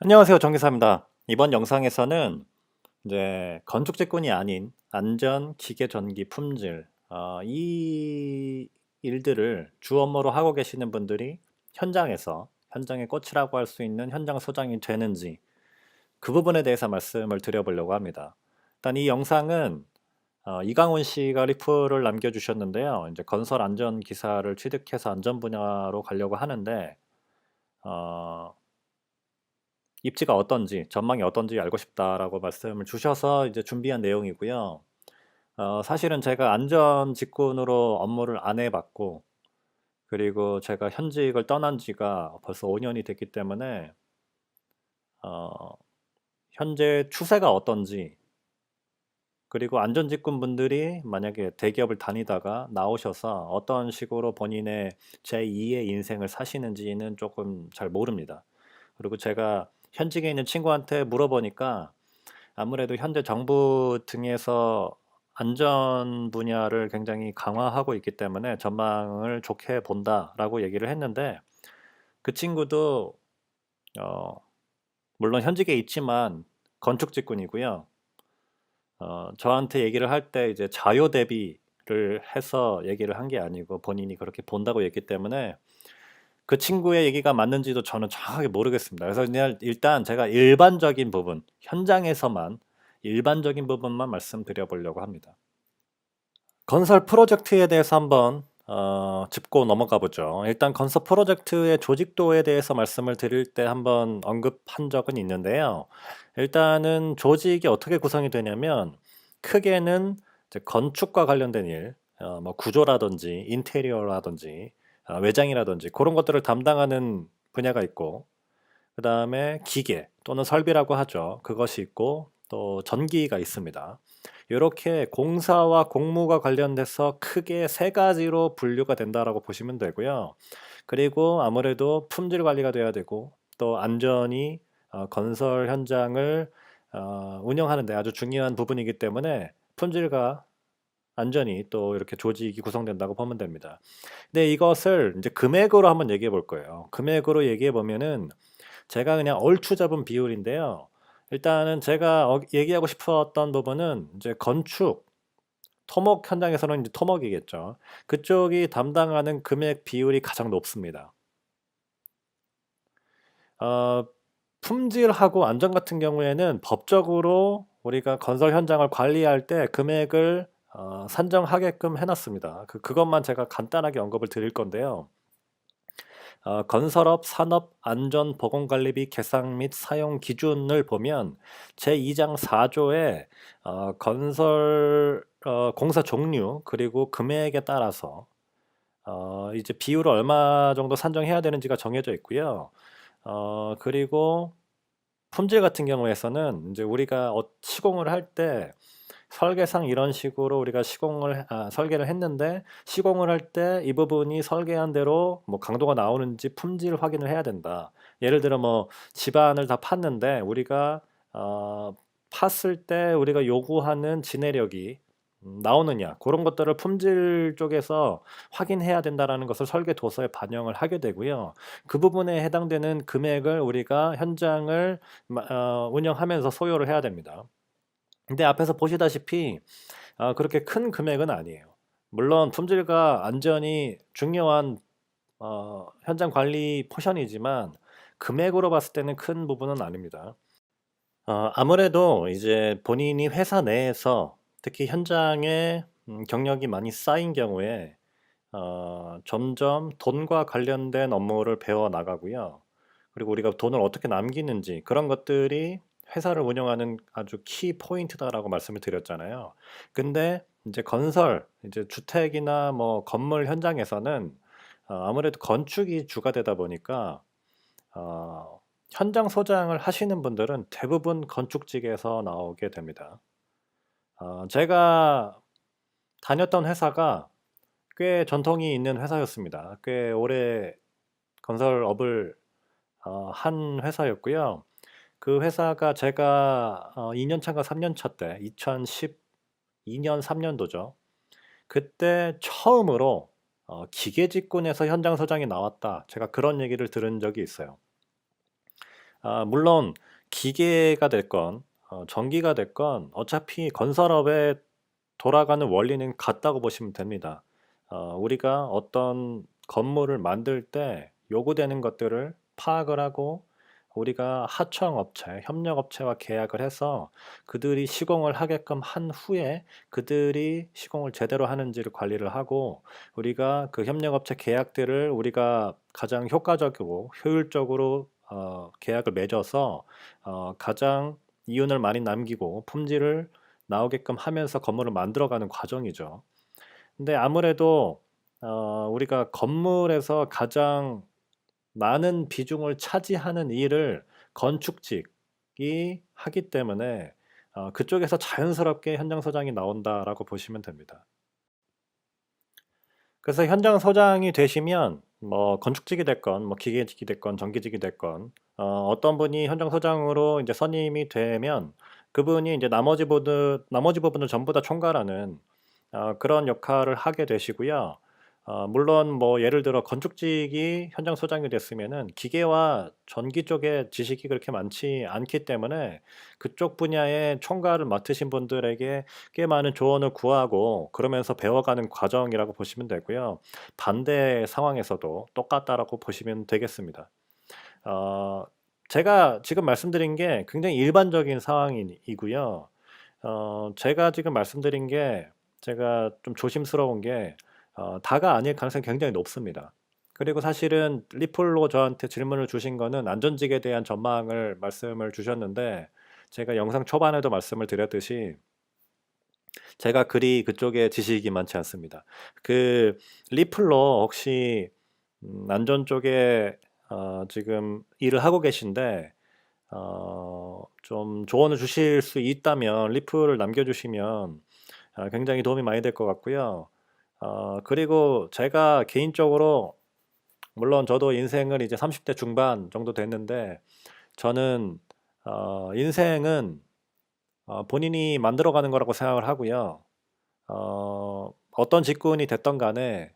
안녕하세요. 정기사입니다. 이번 영상에서는 이제 건축 직군이 아닌 안전, 기계 전기, 품질 어, 이 일들을 주 업무로 하고 계시는 분들이 현장에서 현장의 꽃이라고 할 수 있는 현장 소장이 되는지 그 부분에 대해서 말씀을 드려보려고 합니다. 일단 이 영상은 어, 이강훈 씨가 리플을 남겨주셨는데요. 이제 건설 안전 기사를 취득해서 안전 분야로 가려고 하는데 어, 입지가 어떤지, 전망이 어떤지 알고 싶다라고 말씀을 주셔서 이제 준비한 내용이고요. 어, 사실은 제가 안전 직군으로 업무를 안 해봤고, 그리고 제가 현직을 떠난 지가 벌써 5년이 됐기 때문에, 어, 현재 추세가 어떤지, 그리고 안전 직군 분들이 만약에 대기업을 다니다가 나오셔서 어떤 식으로 본인의 제2의 인생을 사시는지는 조금 잘 모릅니다. 그리고 제가 현직에 있는 친구한테 물어보니까 아무래도 현재 정부 등에서 안전 분야를 굉장히 강화하고 있기 때문에 전망을 좋게 본다라고 얘기를 했는데 그 친구도 어, 물론 현직에 있지만 건축 직군이고요. 어, 저한테 얘기를 할 때 이제 자료 대비를 해서 얘기를 한 게 아니고 본인이 그렇게 본다고 했기 때문에 그 친구의 얘기가 맞는지도 저는 정확하게 모르겠습니다. 그래서 일단 제가 일반적인 부분, 현장에서만 일반적인 부분만 말씀드려 보려고 합니다. 건설 프로젝트에 대해서 한번 어, 짚고 넘어가 보죠. 일단 건설 프로젝트의 조직도에 대해서 말씀을 드릴 때 한번 언급한 적은 있는데요. 일단은 조직이 어떻게 구성이 되냐면 크게는 건축과 관련된 일, 어, 뭐 구조라든지 인테리어라든지 어, 외장이라든지 그런 것들을 담당하는 분야가 있고 그 다음에 기계 또는 설비라고 하죠. 그것이 있고 또 전기가 있습니다. 이렇게 공사와 공무가 관련돼서 크게 세 가지로 분류가 된다라고 보시면 되고요. 그리고 아무래도 품질 관리가 돼야 되고 또 안전이 어, 건설 현장을 어, 운영하는데 아주 중요한 부분이기 때문에 품질과 안전이 또 이렇게 조직이 구성된다고 보면 됩니다. 근데 이것을 이제 금액으로 한번 얘기해 볼 거예요. 금액으로 얘기해 보면은 제가 그냥 얼추 잡은 비율인데요. 일단은 제가 어, 얘기하고 싶었던 부분은 이제 건축, 토목 현장에서는 이제 토목이겠죠. 그쪽이 담당하는 금액 비율이 가장 높습니다. 어, 품질하고 안전 같은 경우에는 법적으로 우리가 건설 현장을 관리할 때 금액을 어, 산정하게끔 해놨습니다. 그, 그것만 제가 간단하게 언급을 드릴 건데요. 어, 건설업 산업 안전 보건관리비 계상 및 사용 기준을 보면 제2장 4조에 어, 건설 어, 공사 종류 그리고 금액에 따라서 어, 이제 비율을 얼마 정도 산정해야 되는지가 정해져 있고요. 어, 그리고 품질 같은 경우에서는 이제 우리가 어, 시공을 할때 설계상 이런 식으로 우리가 시공을 아, 설계를 했는데 시공을 할 때 이 부분이 설계한 대로 뭐 강도가 나오는지 품질 확인을 해야 된다. 예를 들어 뭐 집안을 다 팠는데 우리가 어, 팠을 때 우리가 요구하는 진해력이 음, 나오느냐 그런 것들을 품질 쪽에서 확인해야 된다라는 것을 설계 도서에 반영을 하게 되고요. 그 부분에 해당되는 금액을 우리가 현장을 어, 운영하면서 소요를 해야 됩니다. 근데 앞에서 보시다시피 어, 그렇게 큰 금액은 아니에요. 물론 품질과 안전이 중요한 어, 현장 관리 포션이지만 금액으로 봤을 때는 큰 부분은 아닙니다. 어, 아무래도 이제 본인이 회사 내에서 특히 현장에 음, 경력이 많이 쌓인 경우에 어, 점점 돈과 관련된 업무를 배워 나가고요. 그리고 우리가 돈을 어떻게 남기는지 그런 것들이 회사를 운영하는 아주 키 포인트다라고 말씀을 드렸잖아요. 근데 이제 건설, 이제 주택이나 뭐 건물 현장에서는 어, 아무래도 건축이 주가 되다 보니까 어, 현장 소장을 하시는 분들은 대부분 건축직에서 나오게 됩니다. 어, 제가 다녔던 회사가 꽤 전통이 있는 회사였습니다. 꽤 오래 건설업을 어, 한 회사였고요. 그 회사가 제가 어, 2년 차가 3년 차 때, 2012년 3년도죠. 그때 처음으로 어, 기계 직군에서 현장 소장이 나왔다. 제가 그런 얘기를 들은 적이 있어요. 아, 물론 기계가 됐건 어, 전기가 됐건 어차피 건설업에 돌아가는 원리는 같다고 보시면 됩니다. 어, 우리가 어떤 건물을 만들 때 요구되는 것들을 파악을 하고 우리가 하청업체, 협력업체와 계약을 해서 그들이 시공을 하게끔 한 후에 그들이 시공을 제대로 하는지를 관리를 하고 우리가 그 협력업체 계약들을 우리가 가장 효과적이고 효율적으로 어, 계약을 맺어서 어, 가장 이윤을 많이 남기고 품질을 나오게끔 하면서 건물을 만들어가는 과정이죠. 근데 아무래도 어, 우리가 건물에서 가장 많은 비중을 차지하는 일을 건축직이 하기 때문에 어, 그쪽에서 자연스럽게 현장 소장이 나온다라고 보시면 됩니다. 그래서 현장 소장이 되시면 뭐 건축직이 됐건 뭐 기계직이 됐건 전기직이 됐건 어, 어떤 분이 현장 소장으로 이제 선임이 되면 그분이 이제 나머지 부분 나머지 부분을 전부 다 총괄하는 어, 그런 역할을 하게 되시고요. 어, 물론 뭐 예를 들어 건축직이 현장 소장이 됐으면은 기계와 전기 쪽에 지식이 그렇게 많지 않기 때문에 그쪽 분야의 총괄을 맡으신 분들에게 꽤 많은 조언을 구하고 그러면서 배워가는 과정이라고 보시면 되고요. 반대 상황에서도 똑같다라고 보시면 되겠습니다. 어, 제가 지금 말씀드린 게 굉장히 일반적인 상황이고요. 어, 제가 지금 말씀드린 게 제가 좀 조심스러운 게 어, 다가 아닐 가능성이 굉장히 높습니다. 그리고 사실은 리플로 저한테 질문을 주신 거는 안전직에 대한 전망을 말씀을 주셨는데 제가 영상 초반에도 말씀을 드렸듯이 제가 그리 그쪽에 지식이 많지 않습니다. 그 리플로 혹시 음, 안전 쪽에 어, 지금 일을 하고 계신데 어, 좀 조언을 주실 수 있다면 리플을 남겨주시면 어, 굉장히 도움이 많이 될 것 같고요. 어, 그리고 제가 개인적으로 물론 저도 인생을 이제 30대 중반 정도 됐는데 저는 어, 인생은 어, 본인이 만들어가는 거라고 생각을 하고요. 어, 어떤 직군이 됐던 간에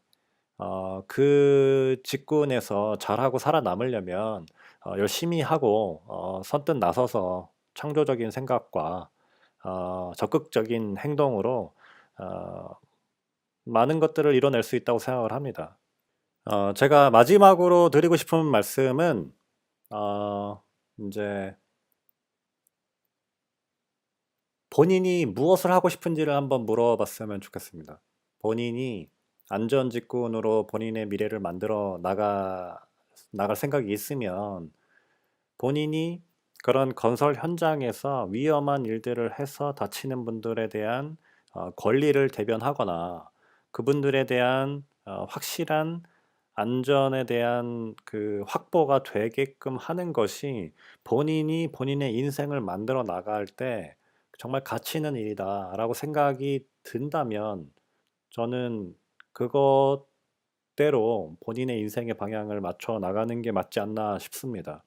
어, 그 직군에서 잘하고 살아남으려면 어, 열심히 하고 어, 선뜻 나서서 창조적인 생각과 어, 적극적인 행동으로 어, 많은 것들을 이뤄낼 수 있다고 생각을 합니다. 어, 제가 마지막으로 드리고 싶은 말씀은 어, 이제 본인이 무엇을 하고 싶은지를 한번 물어봤으면 좋겠습니다. 본인이 안전직군으로 본인의 미래를 만들어 나가 나갈 생각이 있으면 본인이 그런 건설 현장에서 위험한 일들을 해서 다치는 분들에 대한 어, 권리를 대변하거나 그분들에 대한 어, 확실한 안전에 대한 그 확보가 되게끔 하는 것이 본인이 본인의 인생을 만들어 나갈 때 정말 가치 있는 일이다라고 생각이 든다면 저는 그것대로 본인의 인생의 방향을 맞춰 나가는 게 맞지 않나 싶습니다.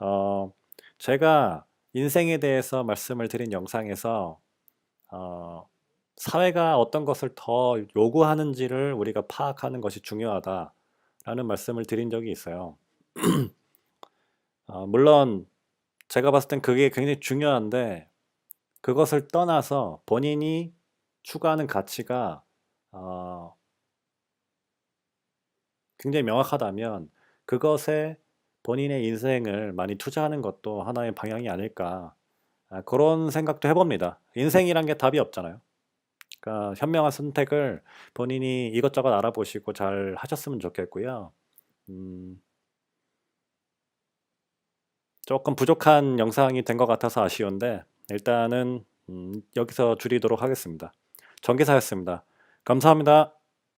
어, 제가 인생에 대해서 말씀을 드린 영상에서 어, 사회가 어떤 것을 더 요구하는지를 우리가 파악하는 것이 중요하다라는 말씀을 드린 적이 있어요. 어, 물론 제가 봤을 땐 그게 굉장히 중요한데 그것을 떠나서 본인이 추구하는 가치가 어, 굉장히 명확하다면 그것에 본인의 인생을 많이 투자하는 것도 하나의 방향이 아닐까 아, 그런 생각도 해봅니다. 인생이란 게 답이 없잖아요. 그러니까 현명한 선택을 본인이 이것저것 알아보시고 잘 하셨으면 좋겠고요. 음, 조금 부족한 영상이 된 것 같아서 아쉬운데 일단은 음, 여기서 줄이도록 하겠습니다. 전기사였습니다. 감사합니다.